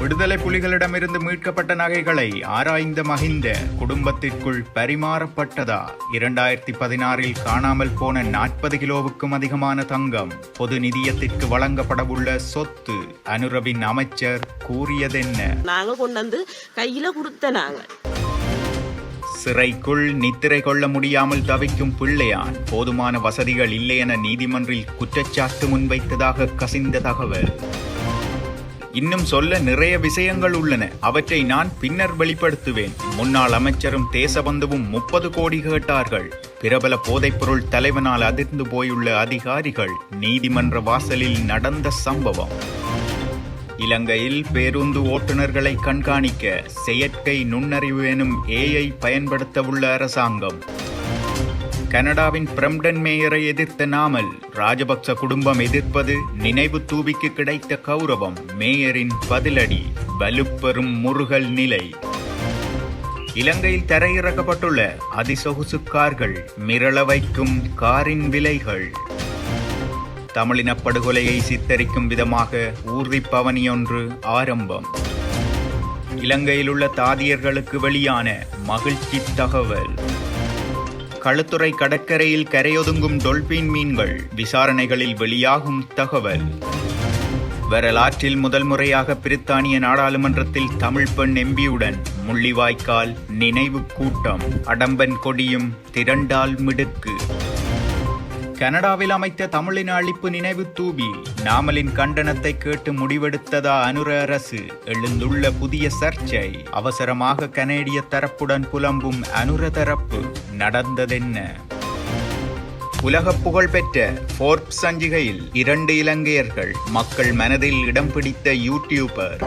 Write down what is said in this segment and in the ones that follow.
விடுதலை புலிகளிடமிருந்து மீட்கப்பட்ட நகைகளை ஆராய்ந்த மகிந்த குடும்பத்திற்குள் பரிமாறப்பட்டதா? இரண்டாயிரத்தி பதினாறில் காணாமல் போன நாற்பது கிலோவுக்கும் அதிகமான தங்கம் பொது நிதியத்திற்கு வழங்கப்படவுள்ள சொத்து அனுரவின் அமைச்சர் கூறியதென்ன? நாங்கள் கொண்டு வந்து கையில் கொடுத்த நாங்கள். சிறைக்குள் நித்திரை கொள்ள முடியாமல் தவிக்கும் பிள்ளையான் போதுமான வசதிகள் இல்லை என நீதிமன்றில் குற்றச்சாட்டு முன்வைத்ததாக கசிந்த தகவல். இன்னும் சொல்ல நிறைய விஷயங்கள் உள்ளன. அவற்றை நான் பின்னர் வெளிப்படுத்துவேன். முன்னாள் அமைச்சரும் தேசபந்துவும் முப்பது கோடி கேட்டார்கள். பிரபல போதைப்பொருள் தலைவனால் அதிர்ந்து போயுள்ள அதிகாரிகள் நீதிமன்ற வாசலில் நடந்த சம்பவம். இலங்கையில் பேருந்து ஓட்டுநர்களை கண்காணிக்க செயற்கை நுண்ணறிவு எனும் ஏஐ பயன்படுத்தவுள்ள அரசாங்கம். கனடாவின் பிரம்டன் மேயரை எதிர்த்த நாமல் ராஜபக்ச குடும்பம் எதிர்ப்பது நினைவு தூபிக்கு கிடைத்த கௌரவம் மேயரின் பதிலடி வலுப்பெறும் முருகல் நிலை. இலங்கையில் தரையிறக்கப்பட்டுள்ள அதிசொகுசு கார்கள் மிரள வைக்கும் காரின் விலைகள். தமிழின படுகொலையை சித்தரிக்கும் விதமாக ஊர்தி பவனியொன்று ஆரம்பம். இலங்கையில் உள்ள தாதியர்களுக்கு வெளியான மகிழ்ச்சி தகவல். களுத்துறை கடற்கரையில் கரையொதுங்கும் டொல்பின் மீன்கள் விசாரணைகளில் வெளியாகும் தகவல். வரலாற்றில் முதல் முறையாக பிரித்தானிய நாடாளுமன்றத்தில் தமிழ் பெண் எம்பியுடன் முள்ளிவாய்க்கால் நினைவு கூட்டம். அடம்பன் கொடியும் திரண்டால் மிடுக்கு. கனடாவில் அமைத்த தமிழின அழிப்பு நினைவு தூபி நாமலின் கண்டனத்தை கேட்டு முடிவெடுத்ததா அனுர அரசு? எழுந்துள்ள புதிய சர்ச்சை அவசரமாக கனேடிய தரப்புடன் புலம்பும் அனுர தரப்பு நடந்ததென்ன? உலக புகழ்பெற்ற ஃபோர்ப்ஸ் சஞ்சிகையில் இரண்டு இலங்கையர்கள் மக்கள் மனதில் இடம் பிடித்த யூடியூபர்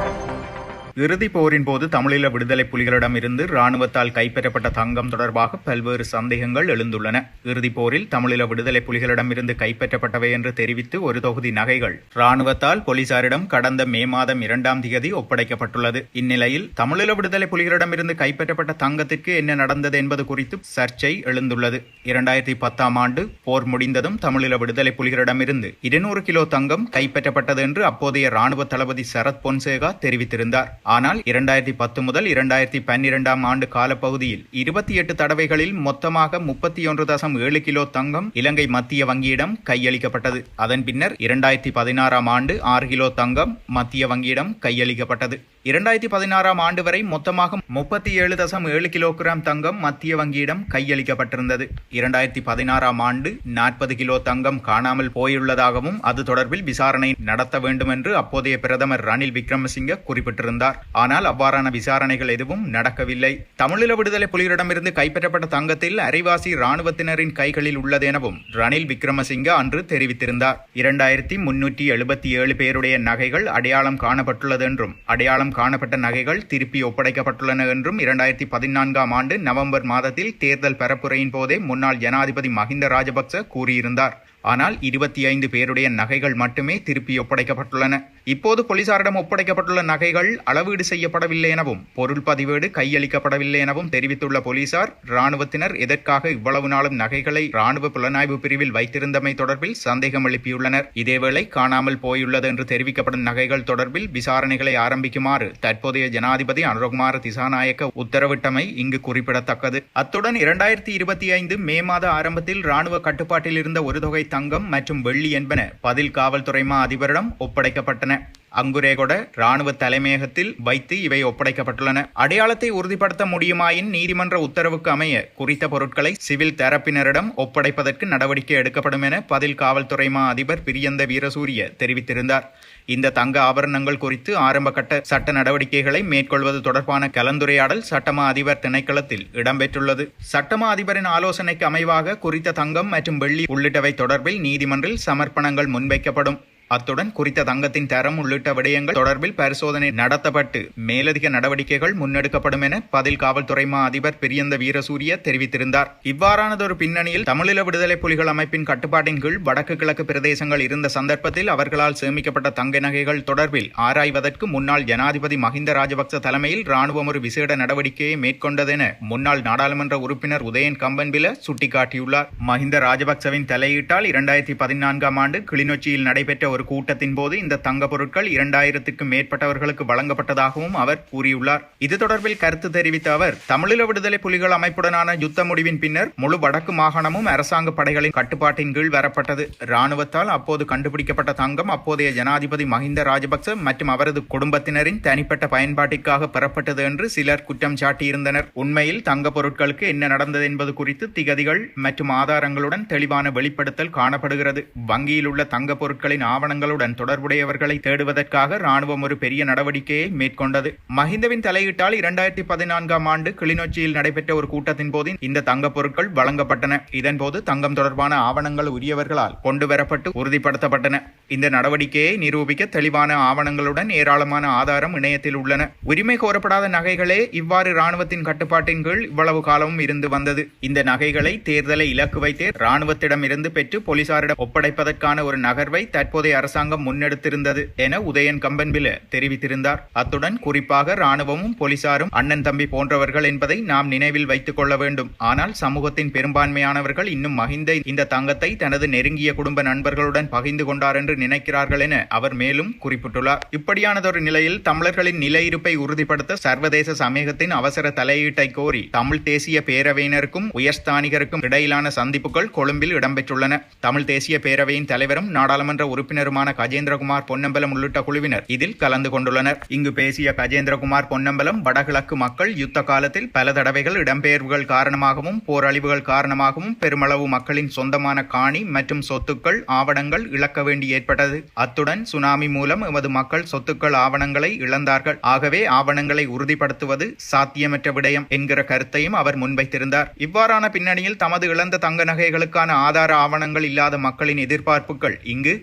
இறுதிப் போரின் போது தமிழீழ விடுதலை புலிகளிடமிருந்து ராணுவத்தால் கைப்பற்றப்பட்ட தங்கம் தொடர்பாக பல்வேறு சந்தேகங்கள் எழுந்துள்ளன. இறுதிப் போரில் தமிழீழ விடுதலை புலிகளிடமிருந்து கைப்பற்றப்பட்டவை என்று தெரிவித்து ஒரு தொகுதி நகைகள் ராணுவத்தால் போலீசாரிடம் கடந்த மே மாதம் இரண்டாம் தேதி ஒப்படைக்கப்பட்டுள்ளது. இந்நிலையில் தமிழீழ விடுதலை புலிகளிடமிருந்து கைப்பற்றப்பட்ட தங்கத்திற்கு என்ன நடந்தது என்பது குறித்து சர்ச்சை எழுந்துள்ளது. இரண்டாயிரத்தி பத்தாம் ஆண்டு போர் முடிந்ததும் தமிழீழ விடுதலை புலிகளிடமிருந்து இருநூறு கிலோ தங்கம் கைப்பற்றப்பட்டது என்று அப்போதைய ராணுவ தளபதி சரத் பொன்சேகா தெரிவித்திருந்தார். ஆனால் இரண்டாயிரத்தி பத்து முதல் இரண்டாயிரத்தி பன்னிரெண்டாம் ஆண்டு காலப்பகுதியில் இருபத்தி எட்டு தடவைகளில் மொத்தமாக முப்பத்தி ஒன்று தசம் ஏழு கிலோ தங்கம் இலங்கை மத்திய வங்கியிடம் கையளிக்கப்பட்டது. அதன் பின்னர் இரண்டாயிரத்தி பதினாறாம் ஆண்டு ஆறு கிலோ தங்கம் மத்திய வங்கியிடம் கையளிக்கப்பட்டது. இரண்டாயிரத்தி பதினாறாம் ஆண்டு வரை மொத்தமாக முப்பத்தி ஏழு தசம் ஏழு கிலோகிராம் தங்கம் மத்திய வங்கியிடம் கையளிக்கப்பட்டிருந்தது. இரண்டாயிரத்தி பதினாறாம் ஆண்டு நாற்பது கிலோ தங்கம் காணாமல் போயுள்ளதாகவும் அது தொடர்பில் விசாரணை நடத்த வேண்டும் என்று அப்போதைய பிரதமர் ரணில் விக்ரமசிங்க குறிப்பிட்டிருந்தார். ஆனால் அவ்வாறான விசாரணைகள் எதுவும் நடக்கவில்லை. தமிழீழ விடுதலை புலிகளிடமிருந்து கைப்பற்றப்பட்ட தங்கத்தில் அரைவாசி ராணுவத்தினரின் கைகளில் உள்ளது எனவும் ரணில் விக்ரமசிங்க அன்று தெரிவித்திருந்தார். இரண்டாயிரத்தி முன்னூற்றி எழுபத்தி ஏழு பேருடைய நகைகள் அடையாளம் காணப்பட்டுள்ளது என்றும் அடையாளம் காணப்பட்ட நகைகள் திருப்பி ஒப்படைக்கப்பட்டுள்ளன என்றும் இரண்டாயிரத்தி பதினான்காம் ஆண்டு நவம்பர் மாதத்தில் தேர்தல் பரப்புரையின் போதே முன்னாள் ஜனாதிபதி மஹிந்த ராஜபக்ச கூறியிருந்தார். ஆனால் இருபத்தி ஐந்து பேருடைய நகைகள் மட்டுமே திருப்பி ஒப்படைக்கப்பட்டுள்ளன. இப்போது போலீசாரிடம் ஒப்படைக்கப்பட்டுள்ள நகைகள் அளவீடு செய்யப்படவில்லை எனவும் பொருள் பதிவேடு கையளிக்கப்படவில்லை எனவும் தெரிவித்துள்ள போலீசார் ராணுவத்தினர் எதற்காக இவ்வளவு நாளும் நகைகளை ராணுவ புலனாய்வு பிரிவில் வைத்திருந்தமை தொடர்பில் சந்தேகம் எழுப்பியுள்ளனர். இதேவேளை காணாமல் போயுள்ளது என்று தெரிவிக்கப்படும் நகைகள் தொடர்பில் விசாரணைகளை ஆரம்பிக்குமாறு தற்போதைய ஜனாதிபதி அனுரகுமார திசாநாயக்க உத்தரவிட்டமை இங்கு குறிப்பிடத்தக்கது. அத்துடன் இரண்டாயிரத்தி இருபத்தி ஐந்து மே மாத ஆரம்பத்தில் ராணுவ கட்டுப்பாட்டில் இருந்த ஒரு தொகை தங்கம் மற்றும் வெள்ளி என்பன பதில் காவல்துறை மா அதிபரிடம் ஒப்படைக்கப்பட்டன. அங்குரேகொட ராணுவ தலைமையகத்தில் வைத்து இவை ஒப்படைக்கப்பட்டுள்ளன. அடையாளத்தை உறுதிப்படுத்த முடியுமாயின் நீதிமன்ற உத்தரவுக்கு அமைய குறித்த பொருட்களை சிவில் தரப்பினரிடம் ஒப்படைப்பதற்கு நடவடிக்கை எடுக்கப்படும் என பதில் காவல்துறை மா அதிபர் பிரியந்த வீரசூரிய தெரிவித்திருந்தார். இந்த தங்க ஆபரணங்கள் குறித்து ஆரம்ப கட்ட சட்ட நடவடிக்கைகளை மேற்கொள்வது தொடர்பான கலந்துரையாடல் சட்டமா அதிபர் திணைக்களத்தில் இடம்பெற்றுள்ளது. சட்டமா அதிபரின் ஆலோசனைக்கு அமைவாக குறித்த தங்கம் மற்றும் வெள்ளி உள்ளிட்டவை தொடர்பில் நீதிமன்றில் சமர்ப்பணங்கள் முன்வைக்கப்படும். அத்துடன் குறித்த தங்கத்தின் தரம் உள்ளிட்ட விடயங்கள் தொடர்பில் பரிசோதனை நடத்தப்பட்டு மேலதிக நடவடிக்கைகள் முன்னெடுக்கப்படும் என பதில் காவல்துறை மா அதிபர் பிரியந்த வீரசூரிய தெரிவித்திருந்தார். இவ்வாறானதொரு பின்னணியில் தமிழீழ விடுதலை புலிகள் அமைப்பின் கட்டுப்பாட்டின் கீழ் வடக்கு கிழக்கு பிரதேசங்கள் இருந்த சந்தர்ப்பத்தில் அவர்களால் சேமிக்கப்பட்ட தங்க நகைகள் தொடர்பில் ஆராய்வதற்கு முன்னாள் ஜனாதிபதி மஹிந்த ராஜபக்ச தலைமையில் ராணுவம் ஒரு விசேட நடவடிக்கையை மேற்கொண்டதென முன்னாள் நாடாளுமன்ற உறுப்பினர் உதயன் கம்பன்பில சுட்டிக்காட்டியுள்ளார். மஹிந்த ராஜபக்சவின் தலையீட்டால் இரண்டாயிரத்தி பதினான்காம் ஆண்டு கிளிநொச்சியில் நடைபெற்ற ஒரு கூட்டத்தின் போது இந்த தங்க பொருட்கள் இரண்டாயிரத்திற்கும் மேற்பட்டவர்களுக்கு வழங்கப்பட்டதாகவும் அவர் கூறியுள்ளார். இது தொடர்பில் கருத்து தெரிவித்த அவர் தமிழீழ விடுதலை புலிகள் அமைப்புடனான யுத்த முடிவின் பின்னர் முழு வடக்கு மாகாணமும் அரசாங்க படைகளின் கட்டுப்பாட்டின் கீழ் வரப்பட்டது. ராணுவத்தால் அப்போது கண்டுபிடிக்கப்பட்ட தங்கம் அப்போதைய ஜனாதிபதி மஹிந்த ராஜபக்ச மற்றும் அவரது குடும்பத்தினரின் தனிப்பட்ட பயன்பாட்டிற்காக பெறப்பட்டது என்று சிலர் குற்றம் சாட்டியிருந்தனர். உண்மையில் தங்க பொருட்களுக்கு என்ன நடந்தது என்பது குறித்து திகதிகள் மற்றும் ஆதாரங்களுடன் தெளிவான வெளிப்படுத்தல் காணப்படுகிறது. வங்கியில் உள்ள தங்க பொருட்களின் ஆவணங்களுடன் தொடர்புடையவர்களை தேடுவதற்காக ராணுவம் ஒரு பெரிய நடவடிக்கையை மேற்கொண்டது. மஹிந்தவின் தலையீட்டால் இரண்டாயிரத்தி பதினான்காம் ஆண்டு கிளிநொச்சியில் நடைபெற்ற ஒரு கூட்டத்தின் போது இந்த தங்கப் பொருட்கள் வழங்கப்பட்டன. இதன்போது தங்கம் தொடர்பான ஆவணங்கள் உரியவர்களால் கொண்டு வரப்பட்டு உறுதிப்படுத்தப்பட்டன. இந்த நடவடிக்கையை நிரூபிக்க தெளிவான ஆவணங்களுடன் ஏராளமான ஆதாரம் இணையத்தில் உள்ளன. உரிமை கோரப்படாத நகைகளே இவ்வாறு ராணுவத்தின் கட்டுப்பாட்டின் கீழ் இவ்வளவு காலமும் இருந்து வந்தது. இந்த நகைகளை தேர்தலை இலக்கு வைத்தே ராணுவத்திடம் இருந்து பெற்று போலீசாரிடம் ஒப்படைப்பதற்கான ஒரு நகர்வை தற்போதைய அரசாங்கம் முன்னெடுத்திருந்தது என உதயன் கம்பன்பில தெரிவித்திருந்தார். அத்துடன் குறிப்பாக ராணுவமும் போலீசாரும் அண்ணன் தம்பி போன்றவர்கள் என்பதை நாம் நினைவில் வைத்துக் கொள்ள வேண்டும். ஆனால் சமூகத்தின் பெரும்பான்மையானவர்கள் இன்னும் மகிந்த இந்த தங்கத்தை தனது நெருங்கிய குடும்ப நண்பர்களுடன் பகிர்ந்து கொண்டார் என்று நினைக்கிறார்கள் என அவர் மேலும் குறிப்பிட்டுள்ளார். இப்படியானதொரு நிலையில் தமிழர்களின் நிலையிருப்பை உறுதிப்படுத்த சர்வதேச சமூகத்தின் அவசர தலையீட்டை கோரி தமிழ் தேசிய பேரவையினருக்கும் உயர்ஸ்தானிகருக்கும் இடையிலான சந்திப்புகள் கொழும்பில் இடம்பெற்றுள்ளன. தமிழ் தேசிய பேரவையின் தலைவரும் நாடாளுமன்ற உறுப்பினர் அமைச்சருமான கஜேந்திரகுமார் பொன்னம்பலம் உள்ளிட்ட குழுவினர் இதில் கலந்து கொண்டுள்ளனர். இங்கு பேசிய கஜேந்திரகுமார் பொன்னம்பலம் வடகிழக்கு மக்கள் யுத்த காலத்தில் பல தடவைகள் இடம்பெயர்வுகள் காரணமாகவும் போரழிவுகள் காரணமாகவும் பெருமளவு மக்களின் சொந்தமான காணி மற்றும் சொத்துக்கள் ஆவணங்கள் இழக்க வேண்டி ஏற்பட்டது. அத்துடன் சுனாமி மூலம் எமது மக்கள் சொத்துக்கள் ஆவணங்களை இழந்தார்கள். ஆகவே ஆவணங்களை உறுதிப்படுத்துவது சாத்தியமற்ற விடயம் என்கிற கருத்தையும் அவர் முன்வைத்திருந்தார். இவ்வாறான பின்னணியில் தமது இழந்த தங்க நகைகளுக்கான ஆதார ஆவணங்கள் இல்லாத மக்களின் எதிர்பார்ப்புகள் இங்கு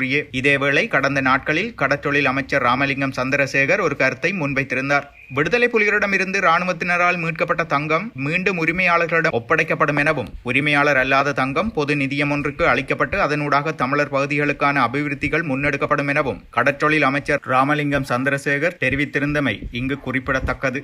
கேள்விக்குரிய இதேவேளை கடந்த நாட்களில் கடற்றொழில் அமைச்சர் ராமலிங்கம் சந்திரசேகர் ஒரு கருத்தை முன்வைத்திருந்தார். விடுதலை புலிகளிடமிருந்து ராணுவத்தினரால் மீட்கப்பட்ட தங்கம் மீண்டும் உரிமையாளர்களிடம் ஒப்படைக்கப்படும் எனவும் உரிமையாளர் அல்லாத தங்கம் பொது நிதியம் ஒன்றுக்கு அளிக்கப்பட்டு அதனூடாக தமிழர் பகுதிகளுக்கான அபிவிருத்திகள் முன்னெடுக்கப்படும் எனவும் கடற்றொழில் அமைச்சர் ராமலிங்கம் சந்திரசேகர் தெரிவித்திருந்தமை இங்கு குறிப்பிடத்தக்கது.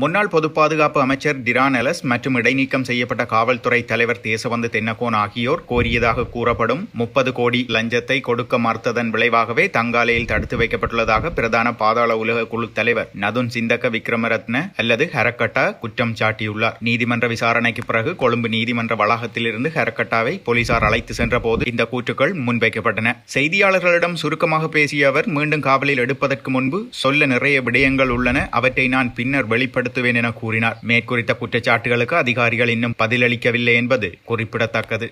முன்னாள் பொது பாதுகாப்பு அமைச்சர் டிரான் எலஸ் மற்றும் இடைநீக்கம் செய்யப்பட்ட காவல்துறை தலைவர் தேசவந்து தென்னகோன் ஆகியோர் கோரியதாக கூறப்படும் முப்பது கோடி லஞ்சத்தை கொடுக்க மறுத்ததன் விளைவாகவே தங்காலையில் தடுத்து வைக்கப்பட்டுள்ளதாக பிரதான பாதாள உலக குழு தலைவர் நதுன் சிந்தக்க விக்ரமரத்ன அல்லது ஹரக்கட்டா குற்றம் சாட்டியுள்ளார். நீதிமன்ற விசாரணைக்கு பிறகு கொழும்பு நீதிமன்ற வளாகத்திலிருந்து ஹரக்கட்டாவை போலீசார் அழைத்து சென்றபோது இந்த கூற்றுக்கள் முன்வைக்கப்பட்டன. செய்தியாளர்களிடம் சுருக்கமாக பேசிய அவர் மீண்டும் காவலில் எடுப்பதற்கு முன்பு சொல்ல நிறைய விடயங்கள் உள்ளன. அவற்றை நான் பின்னர் வெளிப்பட வெளிப்படுத்துவேன் என கூறினார். மேற்குறித்த குற்றச்சாட்டுகளுக்கு அதிகாரிகள் இன்னும் பதிலளிக்கவில்லை என்பது குறிப்பிடத்தக்கது.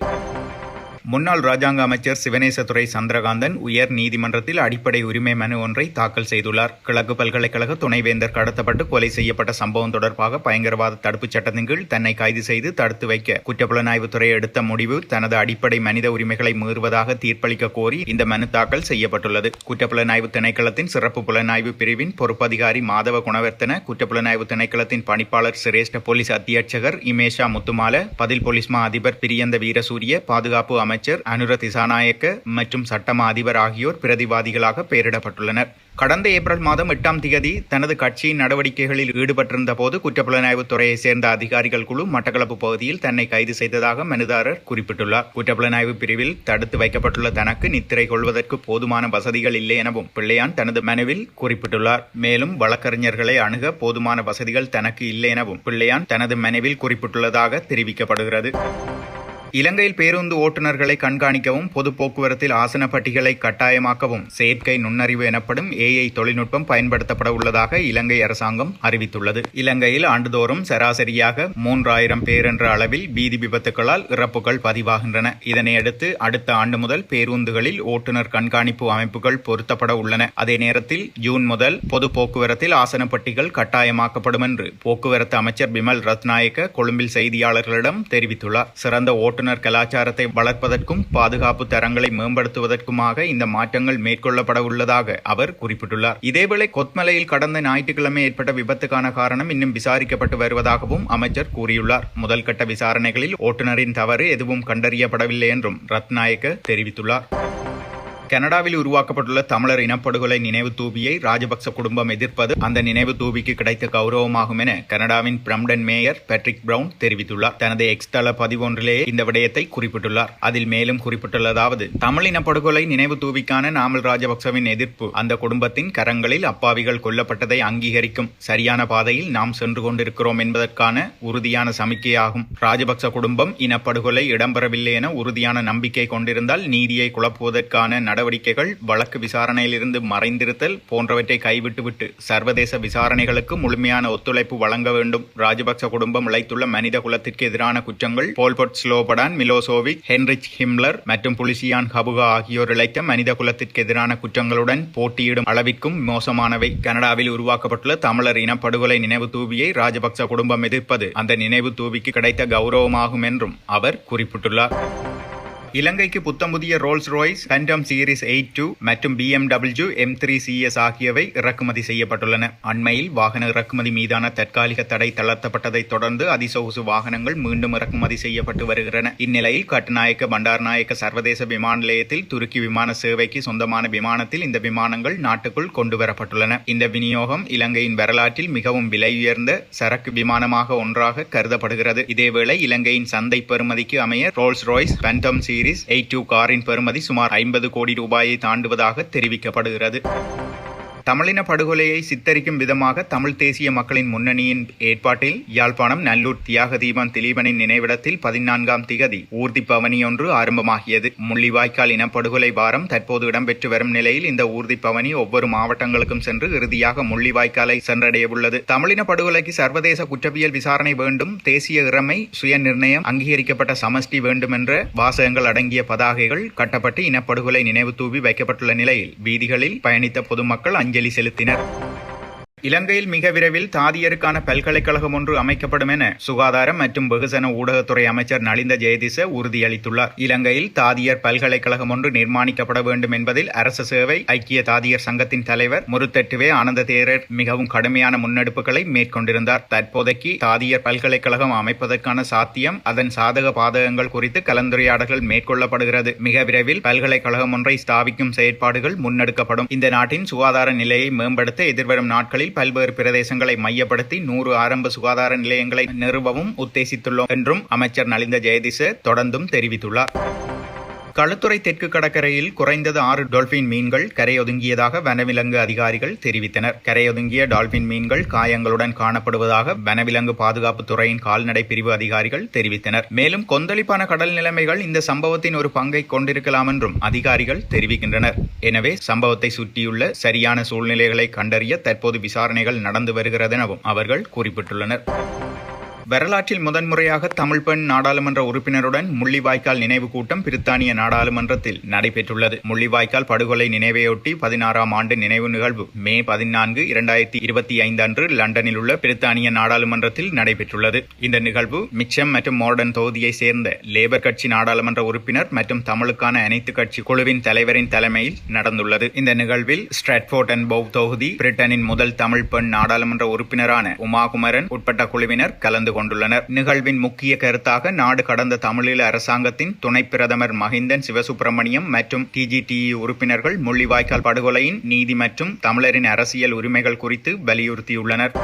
முன்னாள் ராஜாங்க அமைச்சர் சிவனேசதுரை சந்திரகாந்தன் உயர் நீதிமன்றத்தில் அடிப்படை உரிமை மனு ஒன்றை தாக்கல் செய்துள்ளார். கிழக்கு பல்கலைக்கழக துணைவேந்தர் கடத்தப்பட்டு கொலை செய்யப்பட்ட சம்பவம் தொடர்பாக பயங்கரவாத தடுப்புச் சட்டத்தின் கீழ் தன்னை கைது செய்து தடுத்து வைக்க குற்றப்புலனாய்வுத்துறை எடுத்த முடிவு தனது அடிப்படை மனித உரிமைகளை மீறுவதாக தீர்ப்பளிக்க கோரி இந்த மனு தாக்கல் செய்யப்பட்டுள்ளது. குற்றப்புலனாய்வு திணைக்களத்தின் சிறப்பு புலனாய்வு பிரிவின் பொறுப்பதிகாரி மாதவ குணவர்த்தன குற்றப்புலனாய்வு திணைக்களத்தின் பணிப்பாளர் சிரேஷ்ட போலீஸ் அத்தியட்சகர் இமேஷா முத்துமால பதில் போலீஸ் மா அதிபர் பிரியந்த வீரசூரிய பாதுகாப்பு அமைச்சர் அமைச்சர் அனுர திசாநாயக்க மற்றும் சட்டமா அதிபர் ஆகியோர் பிரதிவாதிகளாக பெயரிடப்பட்டுள்ளனர். கடந்த ஏப்ரல் மாதம் எட்டாம் தேதி தனது கட்சியின் நடவடிக்கைகளில் ஈடுபட்டிருந்த போது குற்றப்புலனாய்வுத் துறையைச் சேர்ந்த அதிகாரிகள் குழு மட்டக்களப்பு பகுதியில் தன்னை கைது செய்ததாக மனுதாரர் குறிப்பிட்டுள்ளார். குற்றப்புலனாய்வு பிரிவில் தடுத்து வைக்கப்பட்டுள்ள தனக்கு நித்திரை கொள்வதற்கு போதுமான வசதிகள் இல்லை எனவும் பிள்ளையான் தனது மனுவில் குறிப்பிட்டுள்ளார். மேலும் வழக்கறிஞர்களை அணுக போதுமான வசதிகள் தனக்கு இல்லை எனவும் பிள்ளையான் தனது மனுவில் குறிப்பிட்டுள்ளதாக தெரிவிக்கப்படுகிறது. இலங்கையில் பேருந்து ஓட்டுநர்களை கண்காணிக்கவும் பொது போக்குவரத்தில் ஆசன பட்டிகளை கட்டாயமாக்கவும் செயற்கை நுண்ணறிவு எனப்படும் ஏஐ தொழில்நுட்பம் பயன்படுத்தப்பட உள்ளதாக இலங்கை அரசாங்கம் அறிவித்துள்ளது. இலங்கையில் ஆண்டுதோறும் சராசரியாக மூன்றாயிரம் பேர் என்ற அளவில் பீதி விபத்துகளால் இறப்புகள் பதிவாகின்றன. இதனையடுத்து அடுத்த ஆண்டு முதல் பேருந்துகளில் ஓட்டுநர் கண்காணிப்பு அமைப்புகள் பொருத்தப்பட உள்ளன. அதே நேரத்தில் ஜூன் முதல் பொது போக்குவரத்தில் ஆசன பட்டிகள் கட்டாயமாக்கப்படும் என்று போக்குவரத்து அமைச்சர் பிமல் ரத்நாயக்க கொழும்பில் செய்தியாளர்களிடம் தெரிவித்துள்ளார். சிறந்த ஓட்டுநர் ஓட்டுநர் கலாச்சாரத்தை வளர்ப்பதற்கும் பாதுகாப்பு தரங்களை மேம்படுத்துவதற்குமாக இந்த மாற்றங்கள் மேற்கொள்ளப்பட உள்ளதாக அவர் குறிப்பிட்டுள்ளார். இதேவேளை கொத்மலையில் கடந்த ஞாயிற்றுக்கிழமை ஏற்பட்ட விபத்துக்கான காரணம் இன்னும் விசாரிக்கப்பட்டு வருவதாகவும் அமைச்சர் கூறியுள்ளார். முதல்கட்ட விசாரணைகளில் ஓட்டுநரின் தவறு எதுவும் கண்டறியப்படவில்லை என்றும் ரத்நாயக்க தெரிவித்துள்ளார். கனடாவில் உருவாக்கப்பட்டுள்ள தமிழர் இனப்படுகொலை நினைவு தூபியை ராஜபக்ச குடும்பம் எதிர்ப்பது அந்த நினைவு தூபிக்கு கிடைத்த கௌரவமாகும் என கனடாவின் பிரம்டன் மேயர் பேட்ரிக் பிரவுன் தெரிவித்துள்ளார். தனது எக்ஸ் தள பதிவொன்றிலேயே இந்த விடயத்தை குறிப்பிட்டுள்ளார். அதில் மேலும் குறிப்பிட்டுள்ளதாவது தமிழ் இனப்படுகொலை நினைவு தூபிக்கான நாமல் ராஜபக்சவின் எதிர்ப்பு அந்த குடும்பத்தின் கரங்களில் அப்பாவிகள் கொல்லப்பட்டதை அங்கீகரிக்கும். சரியான பாதையில் நாம் சென்று கொண்டிருக்கிறோம் என்பதற்கான உறுதியான சமிக்கையாகும். ராஜபக்ச குடும்பம் இனப்படுகொலை இடம்பெறவில்லை என உறுதியான நம்பிக்கை கொண்டிருந்தால் நீதியை குழப்புவதற்கான நடவடிக்கைகள் வழக்கு விசாரணையிலிருந்து மறைந்திருத்தல் போன்றவற்றை கைவிட்டுவிட்டு சர்வதேச விசாரணைகளுக்கு முழுமையான ஒத்துழைப்பு வழங்க வேண்டும். ராஜபக்ச குடும்பம் இழைத்துள்ள மனித குலத்திற்கு எதிரான குற்றங்கள் Pol Pot Slobodan Milosevic Heinrich Himmler மற்றும் புலிசியான் ஹபுகா ஆகியோர் இழைத்த மனித குலத்திற்கு எதிரான குற்றங்களுடன் போட்டியிடும் அளவிற்கும் மோசமானவை. கனடாவில் உருவாக்கப்பட்டுள்ள தமிழர் இனப்படுகொலை நினைவு தூவியை ராஜபக்ச குடும்பம் எதிர்ப்பது அந்த நினைவு தூவிக்கு கிடைத்த கௌரவமாகும் என்றும் அவர் குறிப்பிட்டுள்ளார். இலங்கைக்கு புத்தமுதிய ரோல்ஸ் ரோய்ஸ் கண்டம் சீரிஸ் எயிட் டூ மற்றும் பிஎம்டபிள்யூ எம் த்ரீ சிஎஸ் ஆகியவை இறக்குமதி செய்யப்பட்டுள்ளன. அண்மையில் வாகன இறக்குமதி மீதான தற்காலிக தடை தளர்த்தப்பட்டதை தொடர்ந்து அதிசொகுசு வாகனங்கள் மீண்டும் இறக்குமதி செய்யப்பட்டு வருகின்றன. இந்நிலையில் கட்டுநாயக்க பண்டார்நாயக்க சர்வதேச விமான நிலையத்தில் துருக்கி விமான சேவைக்கு சொந்தமான விமானத்தில் இந்த விமானங்கள் நாட்டுக்குள் கொண்டுவரப்பட்டுள்ளன இந்த விநியோகம் இலங்கையின் வரலாற்றில் மிகவும் விலை உயர்ந்த சரக்கு விமானமாக ஒன்றாக கருதப்படுகிறது. இதேவேளை இலங்கையின் சந்தை பெறுமதிக்கு அமைய Rolls Royce Phantom series eight two காரின் பெறுமதி சுமார் ஐம்பது கோடி ரூபாயை தாண்டுவதாக தெரிவிக்கப்படுகிறது. தமிழின படுகொலையை சித்தரிக்கும் விதமாக தமிழ் தேசிய மக்களின் முன்னணியின் ஏற்பாட்டில் யாழ்ப்பாணம் நல்லூர் தியாக தீபம் திலீபனின் நினைவிடத்தில் பதினான்காம் திகதி ஊர்தி பவனியொன்று ஆரம்பமாகியது. முள்ளிவாய்க்கால் இனப்படுகொலை வாரம் தற்போது இடம்பெற்று வரும் நிலையில் இந்த ஊர்தி பவனி ஒவ்வொரு மாவட்டங்களுக்கும் சென்று இறுதியாக முள்ளிவாய்க்காலை சென்றடைய உள்ளது தமிழின படுகொலைக்கு சர்வதேச குற்றவியல் விசாரணை வேண்டும் தேசிய இறமை சுய நிர்ணயம் அங்கீகரிக்கப்பட்ட சமஷ்டி வேண்டும் என்ற வாசகங்கள் அடங்கிய பதாகைகள் கட்டப்பட்டு இனப்படுகொலை நினைவு தூவி வைக்கப்பட்டுள்ள நிலையில் வீதிகளில் பயணித்த பொதுமக்கள் அஞ்சு Angeli Celestinar. இலங்கையில் மிக விரைவில் தாதியருக்கான பல்கலைக்கழகம் ஒன்று அமைக்கப்படும் என சுகாதாரம் மற்றும் வெகுஜன ஊடகத்துறை அமைச்சர் நலிந்த ஜெயதிச உறுதியளித்துள்ளார். இலங்கையில் தாதியர் பல்கலைக்கழகம் ஒன்று நிர்மாணிக்கப்பட வேண்டும் என்பதில் அரசு சேவை ஐக்கிய தாதியர் சங்கத்தின் தலைவர் முருத்தெட்டுவே ஆனந்த தேரர் மிகவும் கடுமையான முன்னெடுப்புகளை மேற்கொண்டிருந்தார். தற்போதைக்கு தாதியர் பல்கலைக்கழகம் அமைப்பதற்கான சாத்தியம் அதன் சாதக பாதகங்கள் குறித்து கலந்துரையாடல்கள் மேற்கொள்ளப்படுகிறது. மிக விரைவில் பல்கலைக்கழகம் ஒன்றை ஸ்தாபிக்கும் செயற்பாடுகள் முன்னெடுக்கப்படும். இந்த நாட்டின் சுகாதார நிலையை மேம்படுத்த எதிர்வரும் நாட்களில் பல்வேறு பிரதேசங்களை மையப்படுத்தி நூறு ஆரம்ப சுகாதார நிலையங்களை நிறுவவும் உத்தேசித்துள்ளோம் என்றும் அமைச்சர் நலிந்த ஜெயதிச தொடர்ந்தும் தெரிவித்துள்ளார். களுத்துறை தெற்கு கடற்கரையில் குறைந்தது ஆறு டால்பின் மீன்கள் கரையொதுங்கியதாக வனவிலங்கு அதிகாரிகள் தெரிவித்தனர். கரையொதுங்கிய டால்பின் மீன்கள் காயங்களுடன் காணப்படுவதாக வனவிலங்கு பாதுகாப்பு துறையின் கால்நடை பிரிவு அதிகாரிகள் தெரிவித்தனர். மேலும் கொந்தளிப்பான கடல் நிலைமைகள் இந்த சம்பவத்தின் ஒரு பங்கை கொண்டிருக்கலாம் என்றும் அதிகாரிகள் தெரிவிக்கின்றனர். எனவே சம்பவத்தை சுற்றியுள்ள சரியான சூழ்நிலைகளை கண்டறிய தற்போது விசாரணைகள் நடந்து வருகிறது எனவும் அவர்கள் குறிப்பிட்டுள்ளனர். வரலாற்றில் முதன்முறையாக தமிழ் பெண் நாடாளுமன்ற உறுப்பினருடன் முள்ளிவாய்க்கால் நினைவு கூட்டம் பிரித்தானிய நாடாளுமன்றத்தில் நடைபெற்றுள்ளது. முள்ளிவாய்க்கால் படுகொலை நினைவையொட்டி பதினாறாம் ஆண்டு நினைவு நிகழ்வு மே பதினான்கு இரண்டாயிரத்தி இருபத்தி ஐந்து அன்று லண்டனில் உள்ள பிரித்தானிய நாடாளுமன்றத்தில் நடைபெற்றுள்ளது. இந்த நிகழ்வு மிச்சம் மற்றும் மோர்டன் தொகுதியை சேர்ந்த லேபர் கட்சி நாடாளுமன்ற உறுப்பினர் மற்றும் தமிழுக்கான அனைத்து கட்சி குழுவின் தலைவரின் தலைமையில் நடந்துள்ளது. இந்த நிகழ்வில் ஸ்ட்ராட்போர்ட் அண்ட் பவ் தொகுதி பிரிட்டனின் முதல் தமிழ் பெண் நாடாளுமன்ற உறுப்பினரான உமாகுமரன் உட்பட்ட குழுவினர் கலந்து கொண்டுள்ளனர். நிகழ்வின் முக்கிய கருத்தாக நாடு கடந்த தமிழீழ அரசாங்கத்தின் துணை பிரதமர் மஹிந்தன் சிவசுப்பிரமணியம் மற்றும் டிஜிடிஇ உறுப்பினர்கள் முள்ளிவாய்க்கால் படுகொலையின் நீதி மற்றும் தமிழரின் அரசியல் உரிமைகள் குறித்து வலியுறுத்தியுள்ளனர்.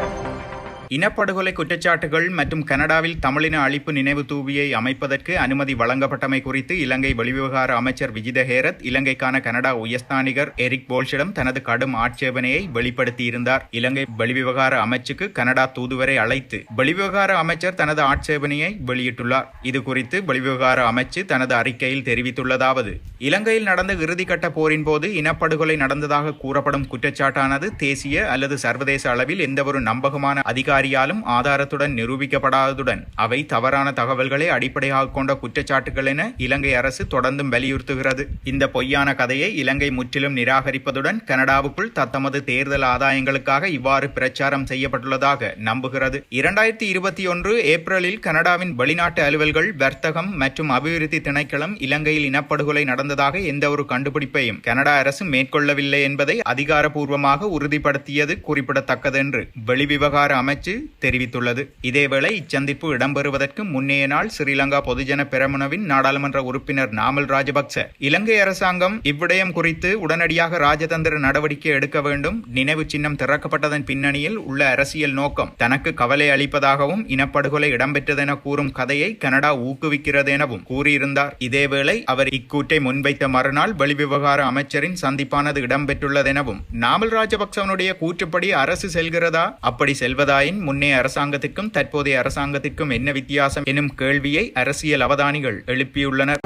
இனப்படுகொலை குற்றச்சாட்டுகள் மற்றும் கனடாவில் தமிழின அழிப்பு நினைவு தூவியை அமைப்பதற்கு அனுமதி வழங்கப்பட்டமை குறித்து இலங்கை வெளிவிவகார அமைச்சர் விஜித ஹேரத் இலங்கைக்கான கனடா உயர்ஸ்தானிகர் எரிக் போல்ஷிடம் தனது கடும் ஆட்சேபனையை வெளிப்படுத்தியிருந்தார். இலங்கை வெளிவிவகார அமைச்சுக்கு கனடா தூதுவரை அழைத்து வெளிவிவகார அமைச்சர் தனது ஆட்சேபனையை வெளியிட்டுள்ளார். இது குறித்து வெளிவிவகார அமைச்சு தனது அறிக்கையில் தெரிவித்துள்ளதாவது இலங்கையில் நடந்த இறுதிக்கட்ட போரின் போது இனப்படுகொலை நடந்ததாக கூறப்படும் குற்றச்சாட்டானது தேசிய அல்லது சர்வதேச அளவில் எந்தவொரு நம்பகமான அதிகாரி அதிகாரியாலும் ஆதாரத்துடன் நிரூபிக்கப்படாததுடன் அவை தவறான தகவல்களை அடிப்படையாக கொண்ட குற்றச்சாட்டுகள் என இலங்கை அரசு தொடர்ந்தும் வலியுறுத்துகிறது. இந்த பொய்யான கதையை இலங்கை முற்றிலும் நிராகரிப்பதுடன் கனடாவுக்குள் தத்தமது தேர்தல் ஆதாயங்களுக்காக இவ்வாறு பிரச்சாரம் செய்யப்பட்டுள்ளதாக நம்புகிறது. இரண்டாயிரத்தி இருபத்தி ஒன்று ஏப்ரலில் கனடாவின் வெளிநாட்டு அலுவல்கள் வர்த்தகம் மற்றும் அபிவிருத்தி திணைக்களம் இலங்கையில் இனப்படுகொலை நடந்ததாக எந்த ஒரு கண்டுபிடிப்பையும் கனடா அரசு மேற்கொள்ளவில்லை என்பதை அதிகாரப்பூர்வமாக உறுதிப்படுத்தியது குறிப்பிடத்தக்கது என்று வெளிவிவகார அமைச்சு அமைச்சு தெரிவித்துள்ளது. இதேவேளை இச்சந்திப்பு இடம்பெறுவதற்கு முன்னைய நாள் ஸ்ரீலங்கா பொதுஜன பெரமுனவின் நாடாளுமன்ற உறுப்பினர் நாமல் ராஜபக்ச. இலங்கை அரசாங்கம் இவ்விடயம் குறித்து உடனடியாக ராஜதந்திர நடவடிக்கை எடுக்க வேண்டும். நினைவு சின்னம் திறக்கப்பட்டதன் பின்னணியில் உள்ள அரசியல் நோக்கம் தனக்கு கவலை அளிப்பதாகவும் இனப்படுகொலை இடம்பெற்றதென கூறும் கதையை கனடா ஊக்குவிக்கிறது எனவும் கூறியிருந்தார். இதேவேளை அவர் இக்கூட்டை முன்வைத்த மறுநாள் வெளிவிவகார அமைச்சரின் சந்திப்பானது இடம்பெற்றுள்ளதெனவும் நாமல் ராஜபக்சவனுடைய கூற்றுப்படி அரசு செல்கிறதா? அப்படி செல்வதாயின் முன்னே அரசாங்கத்திற்கும் தற்போதைய அரசாங்கத்திற்கும் என்ன வித்தியாசம் எனும் கேள்வியை அரசியல் அவதானிகள் எழுப்பியுள்ளனர்.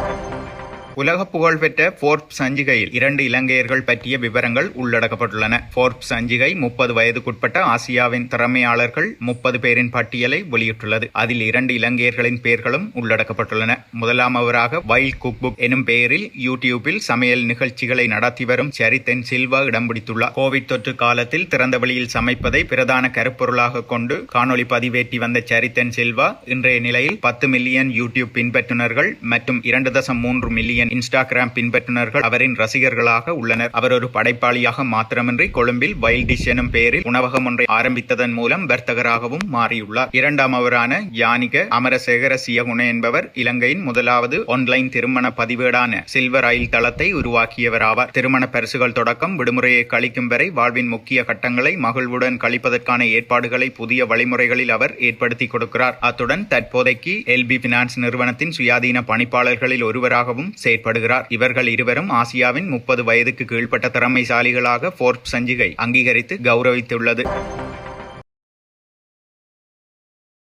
உலக புகழ்பெற்ற போர்ப் சஞ்சிகையில் இரண்டு இலங்கையர்கள் பற்றிய விவரங்கள் உள்ளடக்கப்பட்டுள்ளன. போர்ப் சஞ்சிகை முப்பது வயதுக்குட்பட்ட ஆசியாவின் திறமையாளர்கள் முப்பது பேரின் பட்டியலை வெளியிட்டுள்ளது. அதில் இரண்டு இலங்கையர்களின் பெயர்களும் உள்ளடக்கப்பட்டுள்ளன. முதலாம் அவராக வைல்ட் குக் புக் எனும் பெயரில் யூடியூபில் சமையல் நிகழ்ச்சிகளை நடத்தி வரும் சரித்தன் சில்வா இடம் பிடித்துள்ளார். கோவிட் தொற்று காலத்தில் திறந்த வெளியில் சமைப்பதை பிரதான கருப்பொருளாக கொண்டு காணொளி பதிவேற்றி வந்த சரித்தன் சில்வா இன்றைய நிலையில் பத்து மில்லியன் யூடியூப் பின்பற்றுனர்கள் மற்றும் இரண்டு தசம் மூன்று மில்லியன் இன்ஸ்டாகிராம் பின்பற்றுனர்கள் அவரின் ரசிகர்களாக உள்ளனர். அவர் ஒரு படைப்பாளியாக மாத்திரமின்றி கொழும்பில் வைல்ட் டிஷ் எனும் பெயரில் உணவகம் ஒன்றை ஆரம்பித்ததன் மூலம் வர்த்தகராகவும் மாறியுள்ளார். இரண்டாம் அவரான யானிக அமரசேகர சியகுண என்பவர் இலங்கையின் முதலாவது ஆன்லைன் திருமண பதிவேடான சில்வர் ரயில் தளத்தை உருவாக்கியவர் ஆவார் திருமண பரிசுகள் தொடக்கம் விடுமுறையை கழிக்கும் வரை வாழ்வின் முக்கிய கட்டங்களை மகிழ்வுடன் கழிப்பதற்கான ஏற்பாடுகளை புதிய வழிமுறைகளில் அவர் ஏற்படுத்தி கொடுக்கிறார். அத்துடன் தற்போதைக்கு எல்பி பினான்ஸ் நிறுவனத்தின் சுயாதீன பணிப்பாளர்களில் ஒருவராகவும் செயற்படுகிறார் இவர்கள் இருவரும் ஆசியாவின் முப்பது வயதுக்கு கீழ்ப்பட்ட திறமைசாலிகளாக போர்ப் சஞ்சிகை அங்கீகரித்து கௌரவித்துள்ளது.